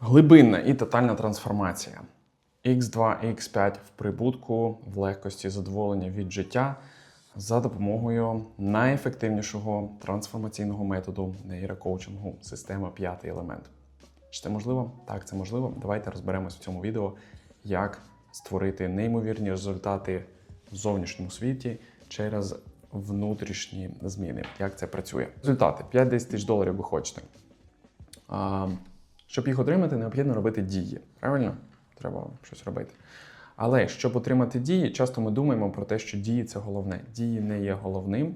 Глибинна і тотальна трансформація. X2, X5 в прибутку, в легкості задоволення від життя за допомогою найефективнішого трансформаційного методу нейрокоучингу система п'ятий елемент. Чи це можливо? Так, це можливо. Давайте розберемось в цьому відео, як створити неймовірні результати в зовнішньому світі через внутрішні зміни. Як це працює? Результати 5-10 тисяч доларів ви хочете. Щоб їх отримати, необхідно робити дії. Правильно? Треба щось робити. Але щоб отримати дії, часто ми думаємо про те, що дії це головне. Дії не є головним,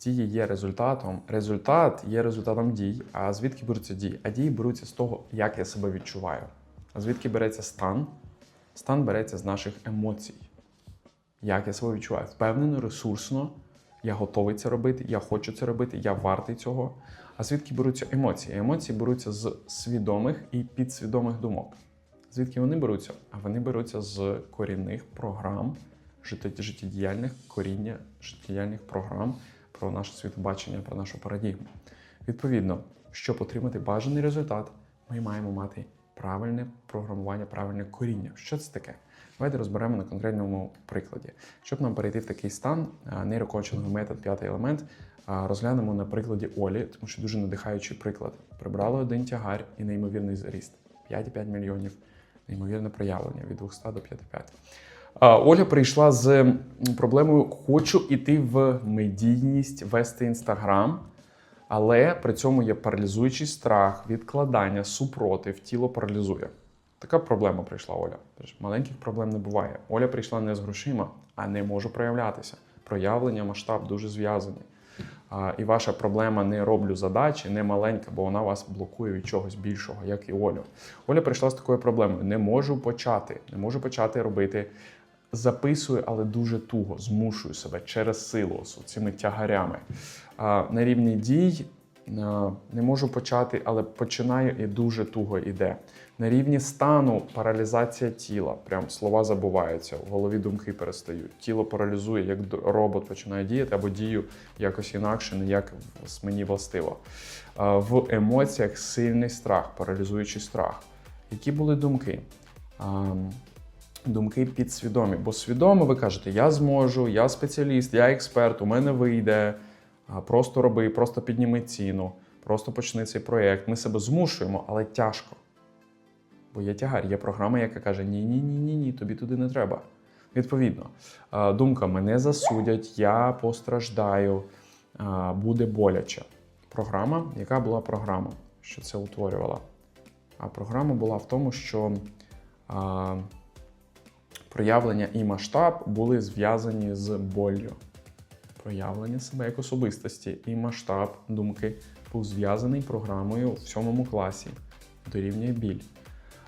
дії є результатом. Результат є результатом дій. А звідки беруться дії? А дії беруться з того, як я себе відчуваю. А звідки береться стан? Стан береться з наших емоцій. Як я себе відчуваю? Впевнено, ресурсно, я готовий це робити, я хочу це робити, я вартий цього. А звідки беруться емоції? Емоції беруться з свідомих і підсвідомих думок. Звідки вони беруться? А вони беруться з корінних програм, життєдіяльних коріння життєдіяльних програм про наше світобачення, про нашу парадігму. Відповідно, щоб отримати бажаний результат, ми маємо мати правильне програмування, правильне коріння. Що це таке? Давайте розберемо на конкретному прикладі. Щоб нам перейти в такий стан, а, нейрокоучинговий метод, п'ятий елемент, розглянемо на прикладі Олі, тому що дуже надихаючий приклад. Прибрали один тягар і неймовірний зріст 5,5 мільйонів, неймовірне проявлення від 200 до 5,5. Оля прийшла з проблемою: хочу іти в медійність, вести інстаграм. Але при цьому є паралізуючий страх, відкладання, супротив, тіло паралізує. Така проблема прийшла Оля. Маленьких проблем не буває. Оля прийшла не з грошима, а не може проявлятися. Проявлення, масштаб дуже зв'язані. І ваша проблема не роблю задачі, не маленька, бо вона вас блокує від чогось більшого, як і Олю. Оля прийшла з такою проблемою: не можу почати, не можу почати робити. Записую, але дуже туго, змушую себе через силу з цими тягарями. На рівні дій не можу почати, але починаю і дуже туго йде. На рівні стану паралізація тіла. Прям слова забуваються, в голові думки перестають. Тіло паралізує, як робот починає діяти, або дію якось інакше, не як мені властиво. В емоціях сильний страх, паралізуючий страх. Які були думки? Думки підсвідомі, бо свідомо ви кажете, я зможу, я спеціаліст, я експерт, у мене вийде. Просто роби, просто підніми ціну, просто почни цей проєкт. Ми себе змушуємо, але тяжко. Бо є тягар, є програма, яка каже: ні, ні, ні, ні, тобі туди не треба. Відповідно, думка мене засудять, я постраждаю, буде боляче. Програма, яка була програма, що це утворювала? А програма була в тому, що проявлення і масштаб були зв'язані з боллю. Проявлення себе як особистості і масштаб думки був зв'язаний програмою в сьомому класі, дорівнює біль.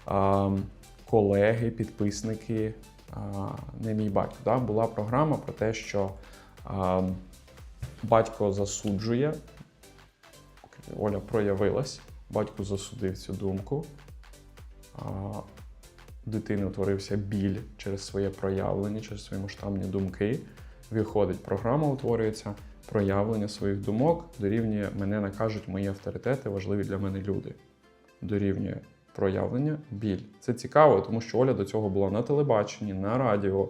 А, колеги, підписники, а, не мій батько. Да? Була програма про те, що а, батько засуджує, Оля проявилась, батько засудив цю думку. А, дитини утворився біль через своє проявлення, через свої масштабні думки. Виходить, програма утворюється, проявлення своїх думок дорівнює мене накажуть мої авторитети, важливі для мене люди. Дорівнює проявлення, біль. Це цікаво, тому що Оля до цього була на телебаченні, на радіо,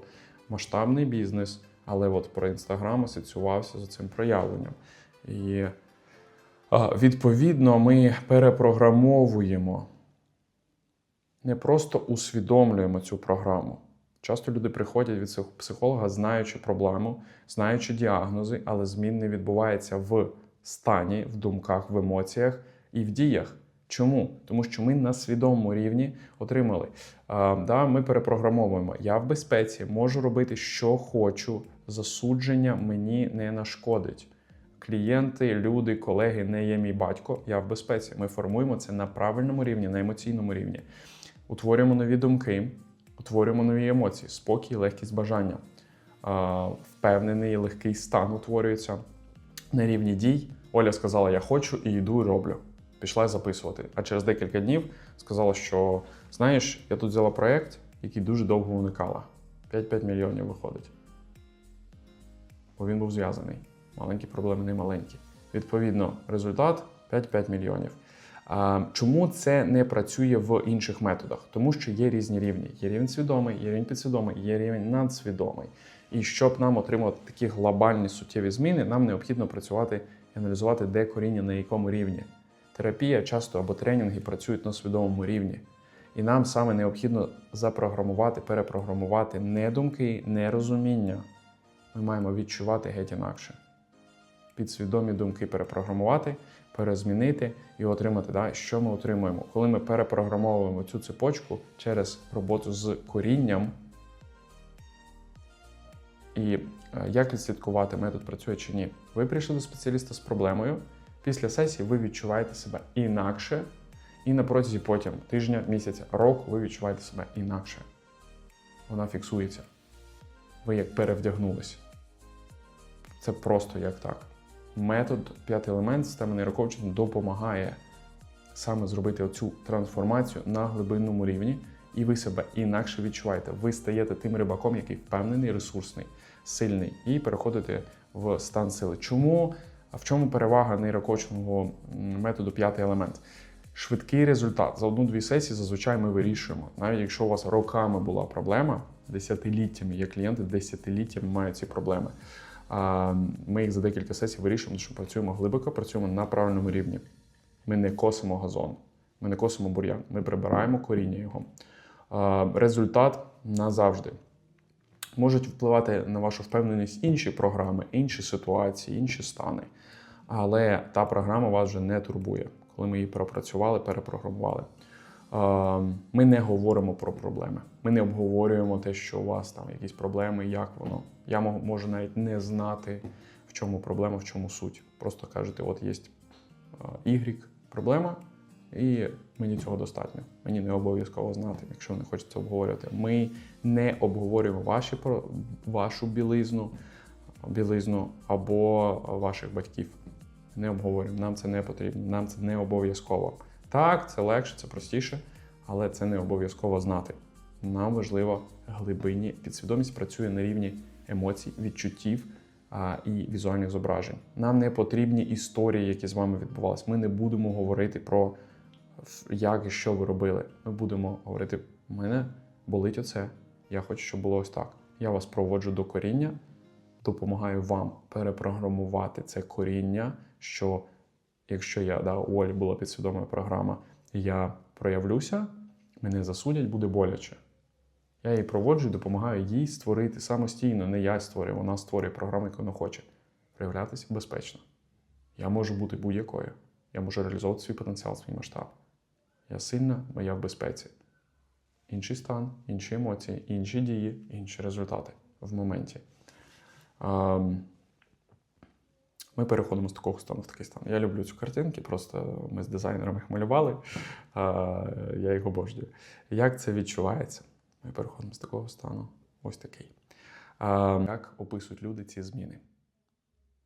масштабний бізнес, але от про інстаграм асоціювався з цим проявленням. І відповідно ми перепрограмовуємо не просто усвідомлюємо цю програму. Часто люди приходять від психолога, знаючи проблему, знаючи діагнози, але змін не відбувається в стані, в думках, в емоціях і в діях. Чому? Тому що ми на свідомому рівні отримали. А, да, ми перепрограмовуємо. Я в безпеці, можу робити, що хочу. Засудження мені не нашкодить. Клієнти, люди, колеги не є мій батько. Я в безпеці. Ми формуємо це на правильному рівні, на емоційному рівні. Утворюємо нові думки, утворюємо нові емоції, спокій, легкість бажання. Впевнений, легкий стан утворюється на рівні дій. Оля сказала: Я хочу і йду, і роблю. Пішла записувати. А через декілька днів сказала, що знаєш, я тут взяла проєкт, який дуже довго уникала. 5-5 мільйонів виходить. Бо він був зв'язаний. Маленькі проблеми не маленькі. Відповідно, результат 5-5 мільйонів. Чому це не працює в інших методах? Тому що є різні рівні. Є рівень свідомий, є рівень підсвідомий, є рівень надсвідомий. І щоб нам отримувати такі глобальні суттєві зміни, нам необхідно працювати і аналізувати, де коріння на якому рівні. Терапія часто або тренінги працюють на свідомому рівні. І нам саме необхідно запрограмувати, перепрограмувати не думки, не розуміння. Ми маємо відчувати геть інакше. Підсвідомі думки перепрограмувати, перезмінити і отримати, да, що ми отримуємо. Коли ми перепрограмовуємо цю цепочку через роботу з корінням, і е, як відслідкувати, метод працює чи ні. Ви прийшли до спеціаліста з проблемою. Після сесії ви відчуваєте себе інакше, і на протязі потім тижня, місяця, року ви відчуваєте себе інакше. Вона фіксується. Ви як перевдягнулись. Це просто як так. Метод п'ятий елемент системи нейрокоучингу допомагає саме зробити оцю трансформацію на глибинному рівні, і ви себе інакше відчуваєте. Ви стаєте тим рибаком, який впевнений, ресурсний, сильний, і переходите в стан сили. Чому? А в чому перевага нейрокоучингового методу п'ятий елемент? Швидкий результат. За одну-дві сесії зазвичай ми вирішуємо. Навіть якщо у вас роками була проблема, десятиліттями є клієнти, десятиліттями мають ці проблеми. Ми їх за декілька сесій вирішуємо, що працюємо глибоко, працюємо на правильному рівні. Ми не косимо газон, ми не косимо бур'ян, ми прибираємо коріння його. Результат назавжди. Можуть впливати на вашу впевненість інші програми, інші ситуації, інші стани. Але та програма вас вже не турбує, коли ми її пропрацювали, перепрограмували. Ми не говоримо про проблеми. Ми не обговорюємо те, що у вас там якісь проблеми, як воно. Я можу навіть не знати, в чому проблема, в чому суть. Просто кажете, от є Y проблема, і мені цього достатньо. Мені не обов'язково знати, якщо не хочеться обговорювати. Ми не обговорюємо ваші, вашу білизну, білизну або ваших батьків. Не обговорюємо. Нам це не потрібно, нам це не обов'язково. Так, це легше, це простіше, але це не обов'язково знати. Нам важливо глибинні підсвідомість працює на рівні емоцій, відчуттів а, і візуальних зображень. Нам не потрібні історії, які з вами відбувалися. Ми не будемо говорити про як і що ви робили. Ми будемо говорити: у мене болить оце. Я хочу, щоб було ось так. Я вас проводжу до коріння, допомагаю вам перепрограмувати це коріння, що якщо я да, у Олі була підсвідома програма, я проявлюся, мене засудять, буде боляче. Я її проводжу і допомагаю їй створити самостійно, не я створюю, вона створює програму, яку вона хоче. Проявлятися безпечно. Я можу бути будь-якою. Я можу реалізовувати свій потенціал, свій масштаб. Я сильна, бо я в безпеці. Інший стан, інші емоції, інші дії, інші результати в моменті. Ем, Ми переходимо з такого стану в такий стан. Я люблю цю картинки, просто ми з дизайнерами їх малювали. а, Я їх обожнюю. Як це відчувається? Ми переходимо з такого стану. Ось такий. А, Як описують люди ці зміни?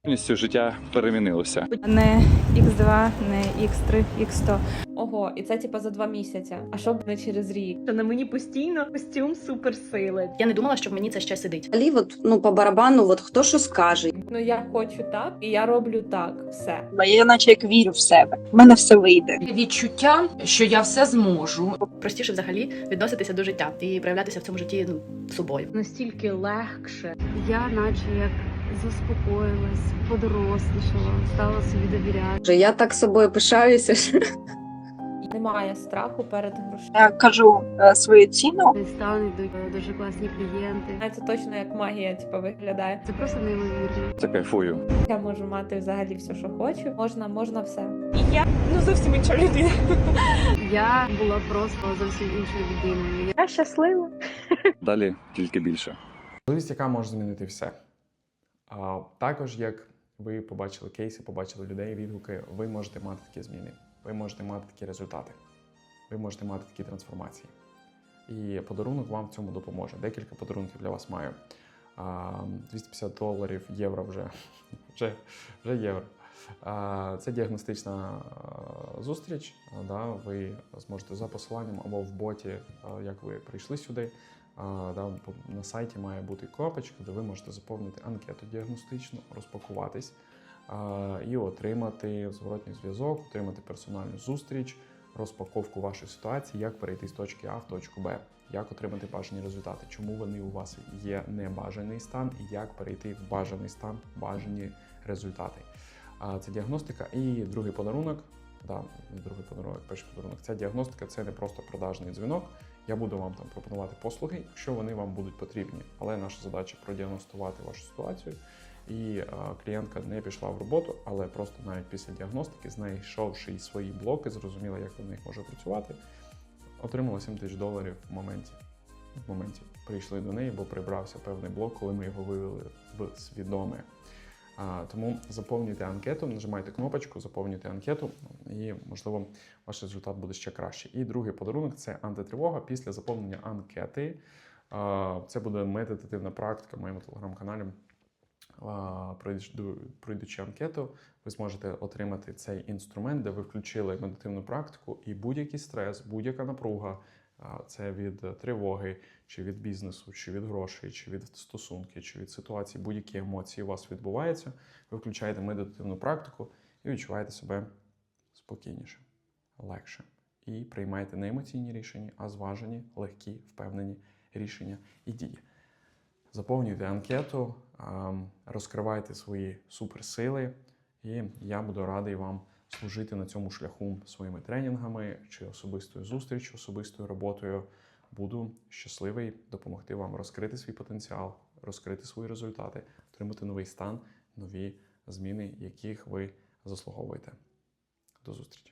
Повністю життя перемінилося. Не X2, не X3, X100. Ого, і це типа за два місяці. А що б не через рік? Та на мені постійно костюм суперсили. Я не думала, що в мені це ще сидить. Взагалі, от, ну, по барабану, от хто що скаже. Ну я хочу так, і я роблю так. Все. Бо я наче як вірю в себе. У мене все вийде. відчуття, що я все зможу. Простіше взагалі відноситися до життя і проявлятися в цьому житті ну, собою. настільки легше. Я наче як заспокоїлась, подорослішала, стала собі довіряти. Я так собою пишаюся. Немає страху перед грошима. Я кажу е, свою ціну. Стануть до- дуже класні клієнти. Це точно як магія, типа виглядає. Це просто неймовірно. Це кайфую. Я можу мати взагалі все, що хочу. Можна, можна все. Я була просто зовсім іншою людиною. Я щаслива. Далі тільки більше. Можливість, яка може змінити все. А, також, як ви побачили кейси, побачили людей, відгуки, ви можете мати такі зміни, ви можете мати такі результати, ви можете мати такі трансформації. І подарунок вам в цьому допоможе. Декілька подарунків для вас маю. 250 доларів, євро вже, вже, вже євро. Це діагностична зустріч. Да, ви зможете за посиланням або в боті, як ви прийшли сюди. Да, на сайті має бути кнопочка, де ви можете заповнити анкету діагностичну, розпакуватись. І отримати зворотній зв'язок, отримати персональну зустріч, розпаковку вашої ситуації, як перейти з точки А в точку Б, як отримати бажані результати, чому вони у вас є небажаний стан, і як перейти в бажаний стан, бажані результати. Це діагностика. І другий подарунок. Да, другий подарунок, перший подарунок. Ця діагностика це не просто продажний дзвінок. Я буду вам там пропонувати послуги, якщо вони вам будуть потрібні. Але наша задача продіагностувати вашу ситуацію. І е, клієнтка не пішла в роботу, але просто навіть після діагностики, знайшовши свої блоки, зрозуміла, як на них може працювати, отримала 7 тисяч доларів в моменті. В моменті прийшли до неї, бо прибрався певний блок, коли ми його вивели в свідоме. А, тому заповнюйте анкету, нажимайте кнопочку, заповнюйте анкету, і, можливо, ваш результат буде ще краще. І другий подарунок це антитривога після заповнення анкети. А, це буде медитативна практика в моєму телеграм-каналі. Пройдучи анкету, ви зможете отримати цей інструмент, де ви включили медитивну практику, і будь-який стрес, будь-яка напруга, це від тривоги, чи від бізнесу, чи від грошей, чи від стосунків, чи від ситуації, будь-які емоції у вас відбуваються. Ви включаєте медитативну практику і відчуваєте себе спокійніше, легше. І приймаєте не емоційні рішення, а зважені, легкі, впевнені рішення і дії. Заповнюйте анкету, розкривайте свої суперсили, і я буду радий вам служити на цьому шляху своїми тренінгами чи особистою зустрічю, особистою роботою. Буду щасливий допомогти вам розкрити свій потенціал, розкрити свої результати, отримати новий стан, нові зміни, яких ви заслуговуєте. До зустрічі!